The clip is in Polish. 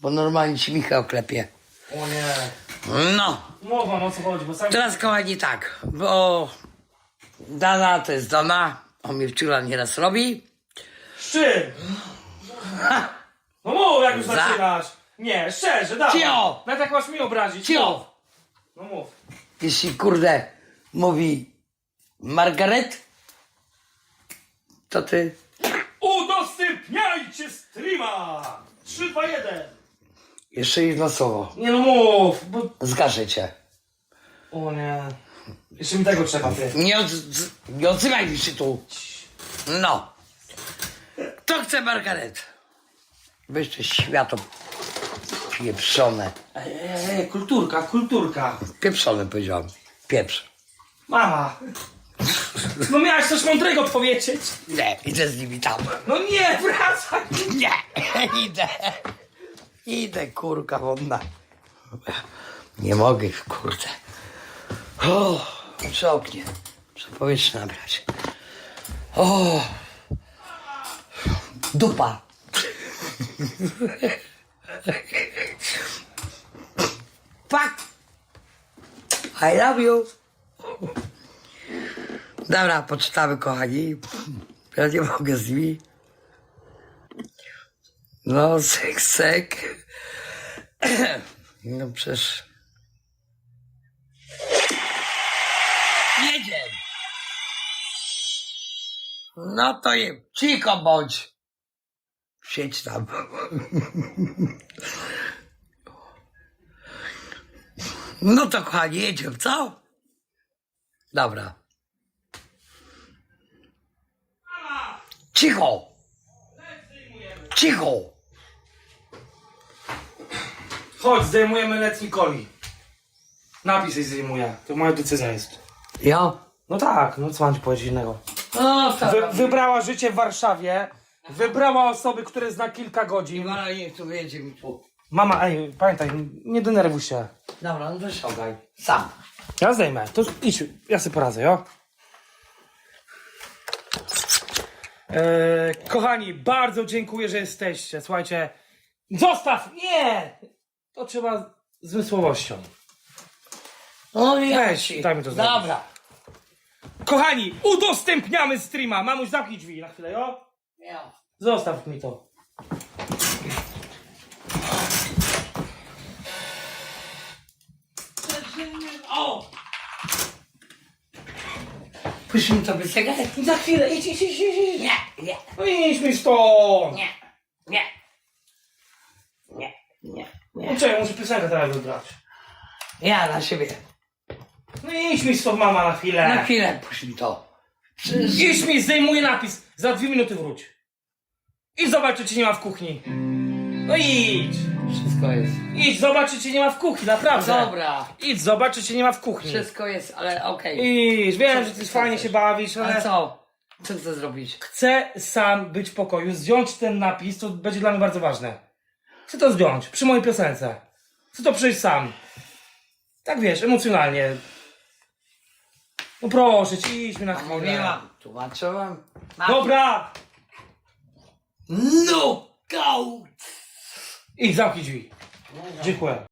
bo normalnie ci Michał klepie. O nie. No, Mów wam o co chodzi, bo sami... teraz kochani tak, bo Dana to jest Dana, on wczula nieraz robi. Z czym? No mów, jak już Za- zaczynasz. Nie, szczerze, dawaj. Cio! Nawet jak masz mi obrazić. Cio! mów. No mów. Jeśli kurde mówi Margaret, to ty Udostępniajcie streama! 3, 2, 1. jeszcze jedno słowo. Nie no mów, bo... Zgaszę cię. O nie. Jeszcze mi tego trzeba, ty. Nie, od, nie odzywaj mi się tu. No. Kto chce Margaret? Weźcie światło pieprzone. Ej, ej, ej, kulturka, kulturka. Pieprzone powiedziałem. Pieprz. Mama. No miałaś coś mądrego powiedzieć. Nie, idę z nimi tam. No nie, wracaj. Nie, idę. Idę, kurka wodna. Nie mogę, kurde. O, przy oknie. Muszę powietrze nabrać. O, dupa. Fuck. I love you. Dobra, poczytamy, kochani. Ja nie mogę z nimi. No, sek, sek. No przecież... Jedzie. No to je, cicho bądź. Siedź tam. No to kochani, jedziemy, co? Dobra. Cicho. Cicho. Chodź, zdejmujemy letni coli. Napis jej zdejmuję. To moja decyzja jest. Ja? No tak, no co mam ci powiedzieć innego. No, Wy, wybrała życie w Warszawie. Wybrała osoby, które zna kilka godzin. Iwana niech tu wiedzie mi tu. Mama, ej, pamiętaj, nie denerwuj się. Dobra, no to ściągaj. Sam. Ja zdejmę. To idź, ja sobie poradzę, jo? Eee, kochani, bardzo dziękuję, że jesteście. Słuchajcie, zostaw! Nie! To trzeba zmysłowością. No i Weź, daj mi to zrobić. Dobra. Kochani, udostępniamy streama. Mamuś, zamknij drzwi na chwilę, jo? Ja. Zostaw mi to. O! Puść mi to wysegać? Za chwilę, idź, idź, idź, idź. Nie, nie, No idź mi stąd. nie. Nie, nie, No nie. Czekaj, muszę piosenkę teraz wybrać. Ja na siebie. No idź mi stąd, mama, na chwilę. Na chwilę puść mi to. Przecież- Idź mi, zdejmuję napis. Za dwie minuty wróć. I zobacz, czy cię nie ma w kuchni. No idź. Wszystko jest. Idź, zobacz, czy cię nie ma w kuchni, naprawdę. Dobra. Idź, zobacz, czy cię nie ma w kuchni. Wszystko jest, ale okej. Idź, wiem, Co że ty fajnie się bawisz, ale... Ale co? Co chcę zrobić? Chcę sam być w pokoju, zdjąć ten napis, to będzie dla mnie bardzo ważne. Chcę to zdjąć, przy mojej piosence. Chcę to przejść sam. Tak wiesz, emocjonalnie. No proszę cię, idź mi na chwilę. mówiłam, tłumaczyłem. Dobra! No, go! Idź, zamknij drzwi. Dziękuję.